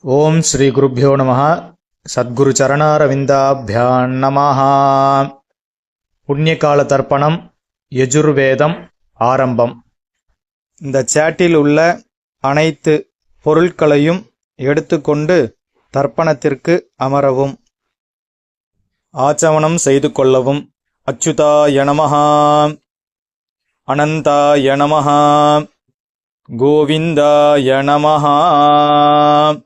ஓம் ஸ்ரீ குருப்பியோ நம சத்குரு சரணாரவிந்தாபியான் நமஹ. புண்ணியகால தர்ப்பணம் யஜுர்வேதம் ஆரம்பம். இந்த சேட்டில் உள்ள அனைத்து பொருட்களையும் எடுத்துக்கொண்டு தர்ப்பணத்திற்கு அமரவும். ஆச்சவனம் செய்து கொள்ளவும். அச்சுதாய நமஹ. அனந்தாய நமஹ. கோவிந்தாய நமஹ.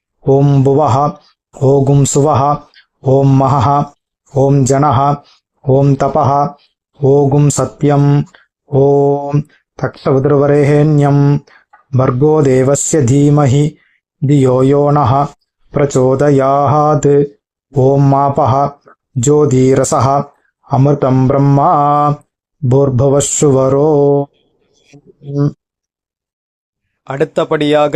ஓம் புவஹா ஓகும் சுவஹா ஓம் மகஹா ஓம் ஜனஹா ஓம் தபஹா ஓகும் சத்யம் ஓம் தக்ஷவிதுர்வரேண்யம் வர்கோ தேவஸ்ய தீமஹி தியோ யோனஹ பிரச்சோதயாத் ஓம் மாபஹ ஜோதிரசஹ அமிர்தம் பிரம்மா போர்பவசுவரோ அடுத்தபடியாக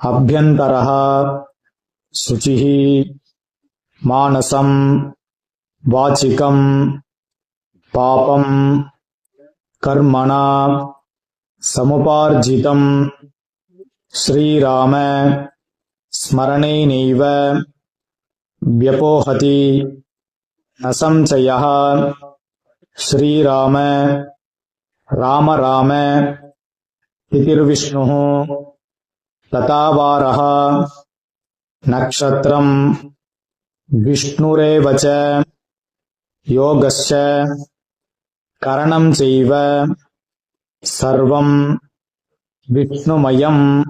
அபியந்தரா சுச்சி மானசம் வாச்சிகம் பாபம் கர்மணா சமுபார்ஜிதம் ஸ்ரீராம ஸ்மரணேனைவ வியபோஹதி நசம்சய ஸ்ரீராம ராம ராம பிதிர்விஷ்ணு तथावारः। नक्षत्रम् विष्णुरेव च योगश्च करणम् चैव सर्वम् विष्णुमयम्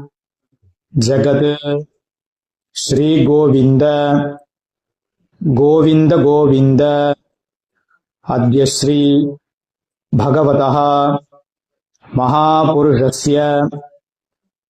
जगत् श्रीगोविन्द गोविन्द गोविन्द। अद्य श्री भगवतः महापुरुषस्य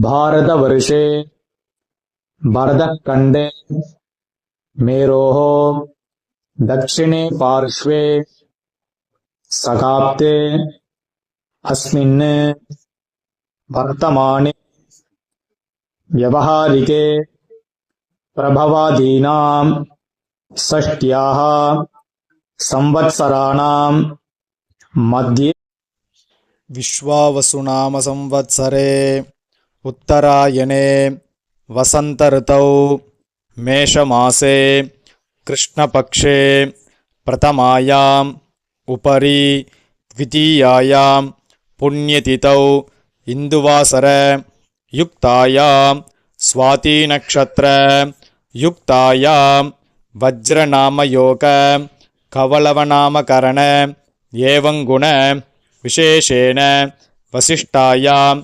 भारतवर्षे भरतखण्डे मेरोः दक्षिणे पार्श्वे सकाप्ते अस्मिन् वर्तमाने व्यवहारिके प्रभवादीनाम् षष्ट्याः संवत्सराणाम् मध्ये विश्वावसुनाम संवत्सरे। उत्तरायणे वसन्तऋतौ मेषमासे कृष्णपक्षे प्रथमायाम् उपरि द्वितीयायां पुण्यतिथौ इन्दुवासर युक्तायां स्वातीनक्षत्र युक्तायां वज्रनामयोग कवलवनामकरण एवं गुण विशेषेण वसिष्ठायाम्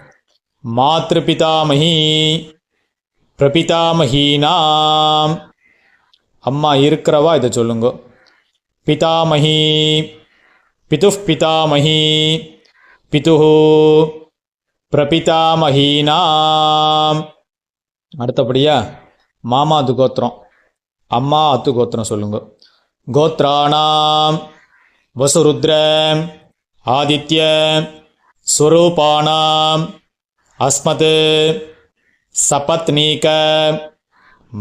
மாத்ருபிதாமகி பிரபிதாமகீனாம் அம்மா இருக்கிறவா இதை சொல்லுங்க. பிதாமகி பிதுः பிதாமகி பிதுः பிரபிதாமகீனாம் அடுத்தபடியா மாமா அது கோத்திரம் அம்மா அத்து கோத்திரம் சொல்லுங்க. கோத்ராணாம் வசுருத்ர ஆதித்ய ஸ்வரூபானாம் அஸ்மத் சபத்னீக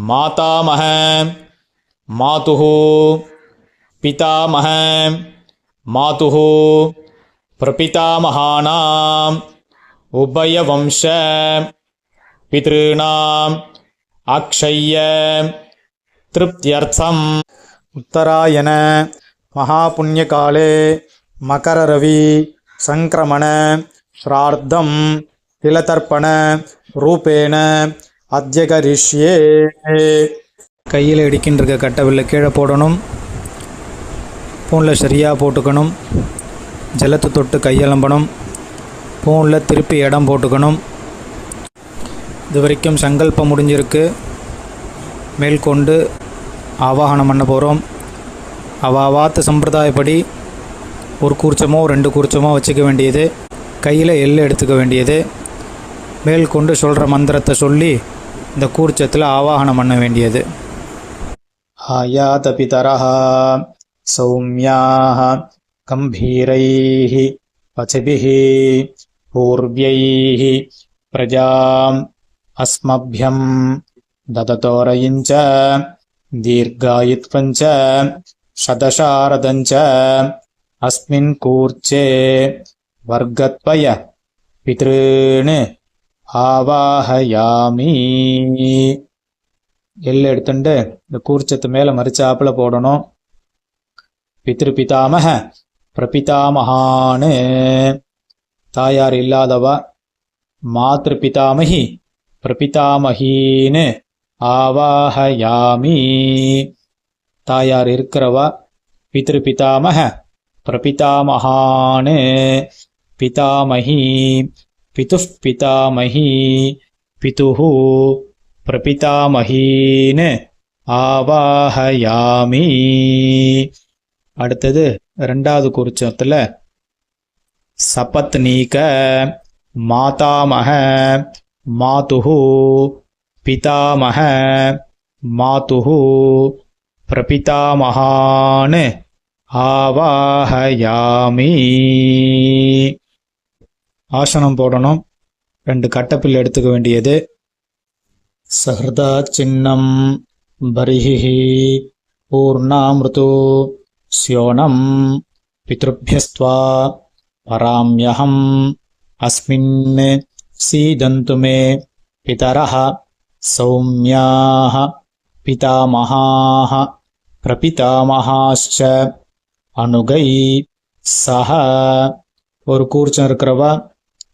மாதாமக மாதுஹு பிதாமக மாதுஹு பிரபிதாமகானாம் உபயவம்ச பிதॄணாம் அக்ஷய திருப்தியர்த்தம். உத்தராயண மகாபுண்ணியகாலே மகரரவி சங்கிரமண ஸ்ரார்த்தம். திலதர்ப்பண ரூபேண அத்தியகரிஷ்யே கையில் இடிக்கின்ற கட்டவில்லை. கீழே போடணும். பூனில் சரியாக போட்டுக்கணும். ஜலத்தை தொட்டு கையலம்பணும். பூனில் திருப்பி இடம் போட்டுக்கணும். இது வரைக்கும் சங்கல்பம் முடிஞ்சிருக்கு. மேற்கொண்டு ஆவாகனம் பண்ண போகிறோம் அவாவாத்து சம்பிரதாயப்படி ஒரு கூர்ச்சமோ ரெண்டு கூர்ச்சமோ வச்சுக்க வேண்டியது. கையில் எள்ளு எடுத்துக்க வேண்டியது. மேல் கொண்டு சொல்கிற மந்திரத்தை சொல்லி இந்த கூர்ச்சத்தில் ஆவாகனம் பண்ண வேண்டியது. ஆயாத பிதரா சௌமியாக கம்பீரைஹி பசிபிஹி பூர்வியைஹி பிரஜாம் அஸ்மபியம் தததோரையிஞ்ச தீர்காயித்வஞ்ச சதசாரதஞ்ச அஸ்மின் கூர்ச்சே வர்க்கத்வய பித்ருன்னு ஆவாஹயாமி. எள் எடுத்துட்டு இந்த கூர்ச்சத்து மேலே மறிச்சாப்புல போடணும். பித்ரு பிதாமக பிரபிதாமகான்னு தாயார் இல்லாதவா? மாத்ரு பிதாமகி பிரபிதாமகின்னு ஆவாஹயாமி. தாயார் இருக்கிறவா? பித்ரு பிதாமக பிரபிதாமகான்னு பிதாமகி பிதுः பிதாமகி பிதுः பிரபிதாமகீன்னு ஆவாஹயாமி. அடுத்தது ரெண்டாவது குறிச்சத்துல சபத்னீக மாதாமக மாதுஹு பிதாமக மாதுஹு பிரபிதாமகான்னு ஆவாஹயாமி. ஆசனம் போடணும். ரெண்டு கட்டப்பில் எடுத்துக்க வேண்டியது. சஹதா சின்னம் பரிஹி பூர்ணாமிருது ஸ்யோனம் பித்ருபியஸ்துவா பராமியகம் அஸ்மின் சீதந்து மே பிதரஹ சௌமியாஹ பிதாமஹாஹ பிரபிதாமஹாச்ச அனுகை சஹ. ஒரு கூர்ச்சம் இருக்கிறவா?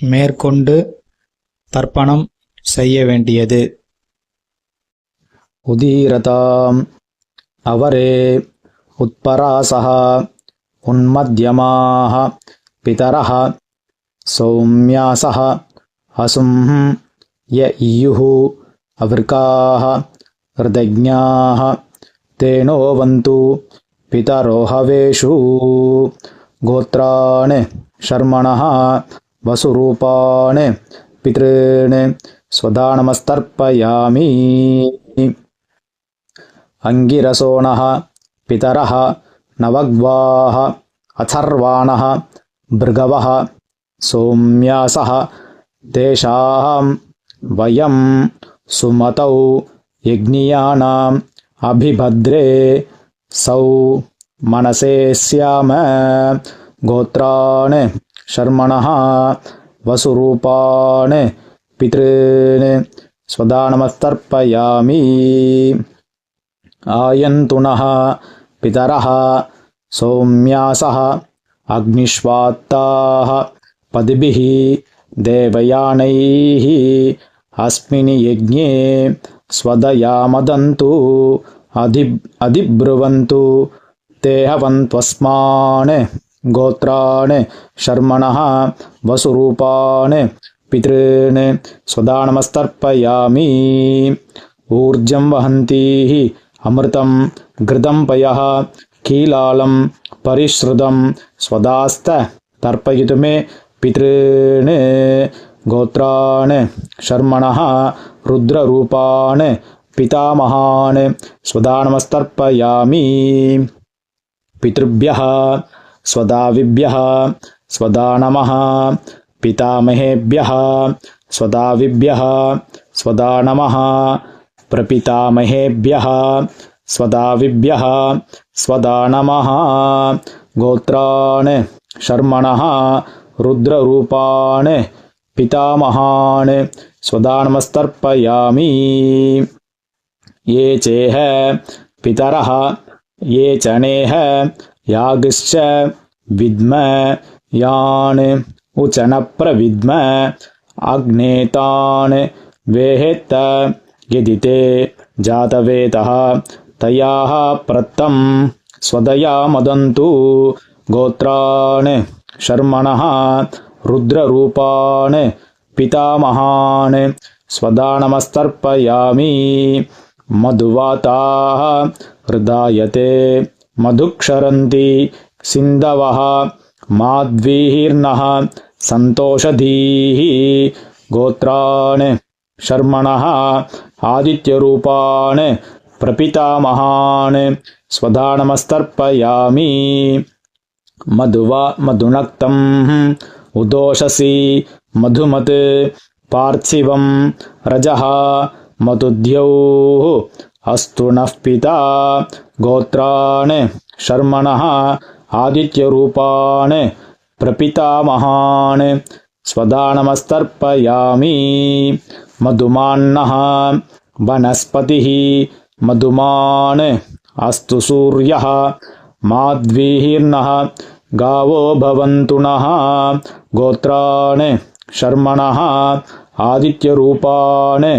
மேற்கொண்டு தர்ப்பணம் செய்ய வேண்டியது உதீரதாம் அவரே உத்பராசः உன்மத்யமாः பிதரः சௌமியாசः அசும் ய இயுः அவர்காः ஹிருதஜ்ஞாः तेनो वन्तु पितरो हवेषु गोत्रान् शर्मणः वसुरूपान् पितॄन् स्वदानमस्तर्पयामि। अङ्गिरसोणः पितरः नवग्वाः अथर्वाणः भृगवः सोम्यासः तेषां वयं सुमतौ यज्ञियानाम् अभिभद्रे सौ मनसे स्याम गोत्रान् शर्मणः वसुरूपान् पितॄन् स्वदानमस्तर्पयामि। आयन्तु नः पितरः सौम्यासः अग्निष्वात्ताः पदिभिः देवयानैः अस्मिन् यज्ञे स्वदयामदन्तु अधि अधिब्रुवन्तु ते हवन्त्वस्मान् गोत्रान् शर्मणः वसुरूपान् पितॄन् स्वदानमस्तर्पयामि। ऊर्जं वहन्तीः अमृतं घृतं पयः कीलालं परिश्रुतं स्वदास्त तर्पयितु मे पितॄन् गोत्रान् शर्मणः रुद्ररूपान् पितामहान् स्वदानमस्तर्पयामि। पितृभ्यः स्वदाविभ्यः स्वदानमः पितामहेभ्यः स्वदाविभ्यः स्वदानमः प्रपितामहेभ्यः स्वदाविभ्यः स्वदानमः गोत्रान् शर्मणः रुद्ररूपान् पितामहान् स्वदानमस्तर्पयामि ये चेह पितरः ये च नेह यागश्च विद्म यान् उचनप्रविद्म अग्नेतान् वेहेत्त यदि ते जातवेदः तयाः प्रत्तं स्वदया मदन्तु। गोत्रान् शर्मणः रुद्ररूपान् पितामहान् स्वदानमस्तर्पयामि। मधुवाताः हृदायते मधुक्षरन्ति सिन्धवः माध्वीर्नः सन्तोषधीः गोत्रान् शर्मणः आदित्यरूपान् प्रपितामहान् स्वदानमस्तर्पयामि मधुवा मधुनक्तम् उदोषसि मधुमत् पार्थिवं रजः मधुद्यौः अस्तु नः पिता गोत्रान् शर्मणः आदित्यरूपान् प्रपितामहान् स्वदानमस्तर्पयामि मधुमान्नः वनस्पतिः मधुमान् अस्तु सूर्यः माध्वीर्नः गावो भवन्तु नः गोत्रान् शर्मणः आदित्यरूपान्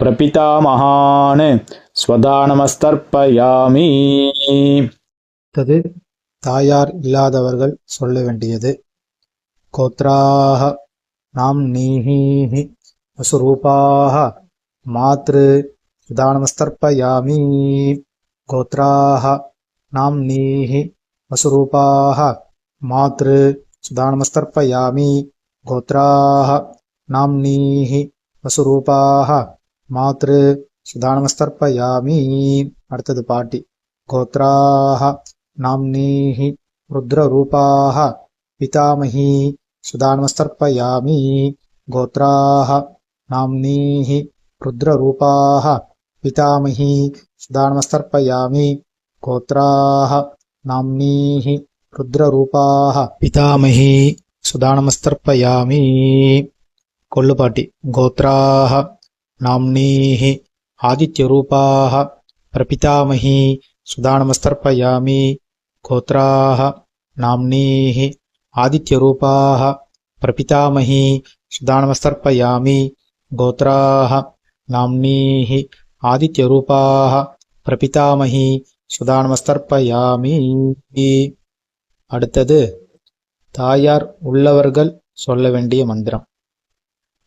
प्रपितामहान् ஸ்வதானமஸ்தர்ப்பயாமி. தது தாயார் இல்லாதவர்கள் சொல்ல வேண்டியது. கோத்ராக நாம் நீஹி வசுரூபாக மாத்ரு சுதானமஸ்தர்ப்பயாமி. கோத்ராக நாம் நீஹி வசுரூபாக மாத்ரு சுதானமஸ்தர்ப்பயாமி. நாம் நாம்னீஹி வசுரூபாக மாத்ரு சுதானமஸ்தர்ப்பயாமி அடுத்தது பாட்டி गोत्राः नाम्नीः रुद्ररूपाः पितामही सुदानमस्तर्पयामि गोत्राः नाम्नीः रुद्ररूपाः पितामही सुदानमस्तर्पयामि गोत्राः नाम्नीः रुद्ररूपाः पितामही सुदानमस्तर्पयामि कोल्लुपाटि गोत्राः नाम्नीः आदित्यरूपाः प्रपितामही सुदानमस्तर्पयामि गोत्राः नाम्नीः आदित्यरूपाः प्रपितामही सुदानमस्तर्पयामि गोत्राः नाम्नीः आदित्यरूपाः प्रपितामही சுதானமஸ்தர்ப்பயாமி அடுத்தது தாயார் உள்ளவர்கள் சொல்ல வேண்டிய மந்திரம்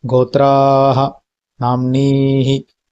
கோத்ராக நாம்னீஹி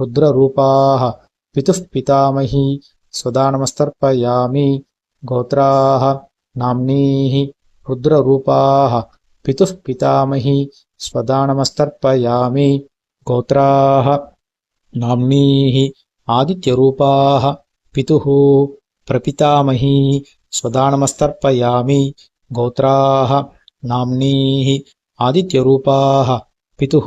रुद्ररूपाः पितुः पितामही सुदानमस्तर्पयामि गोत्राः नाम्नीः रुद्ररूपाः पितुः पितामही स्वदानमस्तर्पयामि गोत्राः नाम्नीः आदित्यरूपाः पितुः प्रपितामही स्वदानमस्तर्पयामि गोत्राः नाम्नीः आदित्यरूपाः पितुः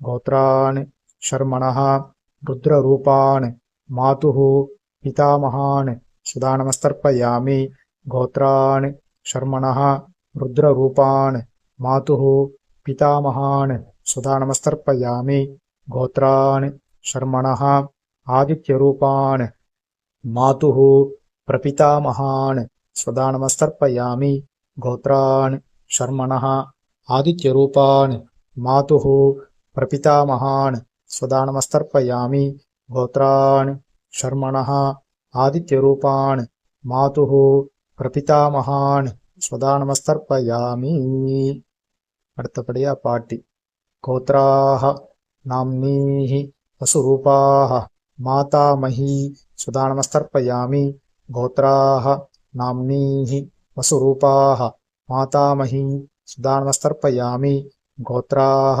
గోత్రాన్ శర్మణ రుద్రరూపాన్ మాతు పితామహాన్ సుదానమస్తర్పయామి గోత్రాన్ శర్మణ రుద్రరూపాన్ మాతు పితామహాన్ సుదానమస్తర్పయామి గోత్రాన్ శర్మణ ఆదిత్యరూపాన్ మాతు ప్రపితామహాన్ స్వదానమస్తర్పయామి గోత్రాన్ శర్మణ ఆదిత్యరూపాన్ మాతు ప్రపితామహాన్ స్వదానమస్తర్పయామి గోత్రాన్ శర్మణ ఆదిత్యరూపాన్ మాతు ప్రపితామహాన్ స్వదానమస్తర్పయామి அடுத்தபடியா பாட்டி கோத்ராக நாம்னீஹி வசுரூபாக மாதாமஹி சுதானமஸ்தர்ப்பயாமி கோத்ராக நாம்னீஹி வசுரூபாக மாதாமஹி சுதானமஸ்தர்ப்பயாமி கோத்ராக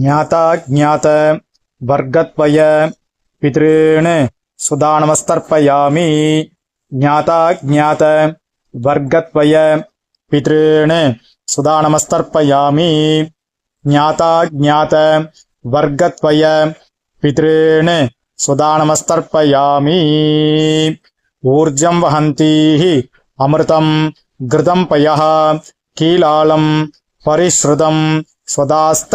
ज्ञाता ज्ञात वर्गत्वय पितॄन् सुदानमस्तर्पयामि ज्ञाता ज्ञात वर्गत्वय पितॄन् सुदानमस्तर्पयामि ज्ञाता ज्ञात वर्गत्वय पितॄन् सुदानमस्तर्पयामि ऊर्जं वहन्तीः अमृतं घृतं पयः कीलालं परिश्रुतं स्वदास्त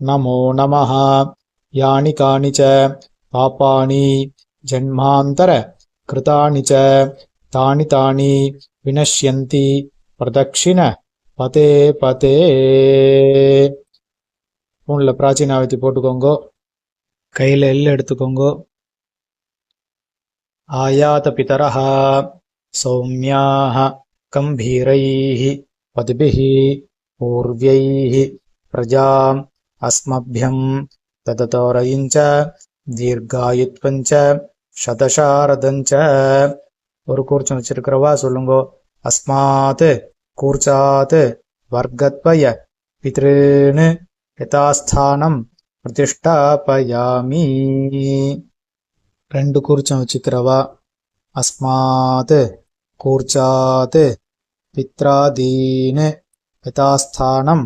నమో నమ యాని కాని చ పాపాని జన్మాంతర కృతాని చ తాని తాని వినశ్యంతి ప్రదక్షిణ పతే పతే உள்ள பிராச்சீனாவத்தி போட்டுக்கோங்கோ கையில் எல் எடுத்துக்கோங்கோ ஆயாத பிதரஹா சௌமியாக கம்பீரை பதுபிஹி பூர்வியை பிரஜாம் अस्मभ्यं तदतोरयिञ्च தீர்காயுத்வஞ்ச சதசாரதஞ்ச ஒரு கூர்ச்சம் வச்சிருக்கிறவா சொல்லுங்கோ அஸ்மாத் கூர்ச்சாத் வர்க்கத்வய பித்ருன்னு யதாஸ்தானம் பிரதிஷ்டாபயாமி ரெண்டு கூர்ச்சம் வச்சுக்கிறவா அஸ்மாத் கூர்ச்சாத் பித்ராதீன் யதாஸ்தானம்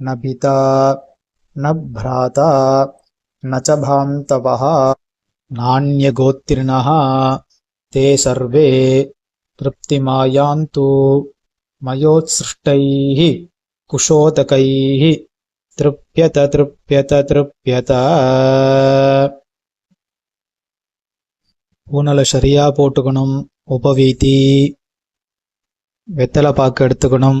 ந பிதா ந பிராதா ந ச பாந்தவः नान्यगोत्रिणः ते सर्वे तृप्तिमायान्तु मयोत्सृष्टैः कुशोदकैः तृप्यत तृप्यत तृप्यत பூனலை சரியா போட்டுக்கணும் உபவீதி வெத்தலை பாக்கு எடுத்துக்கணும்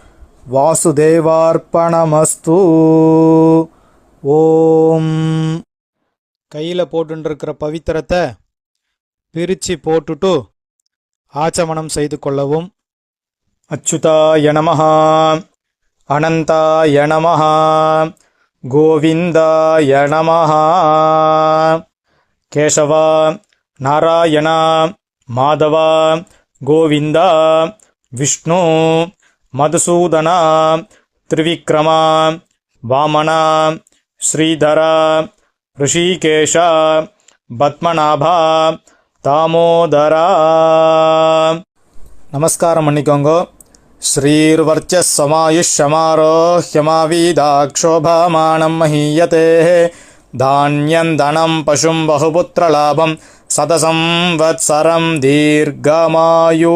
வாசுதேவார்ப்பணமஸ்து. ஓம். கையில் போட்டுருக்கிற பவித்திரத்தை பிரித்து போட்டுட்டு ஆச்சமணம் செய்து கொள்ளவும். அச்சுதா நமஹா. அனந்தா நமஹா. கோவிந்தா நமஹா. கேசவா நாராயணா மாதவா கோவிந்தா விஷ்ணு மதுசூதனா திரிவிக்ரமா வாமனா ஸ்ரீதரா ரிஷிகேஷா பத்மநாபா தாமோதரா. நமஸ்காரம் பண்ணிக்கோங்க. ஸ்ரீர்வர்ச்சமாயுஷமாரோஹ்யமாவீதாக்ஷோபாமானம் மஹீயதே. தானியந்தனம் பசும் பகுபுத்திரலாபம் சதசம் வத்சரம் தீர்க்கமாயு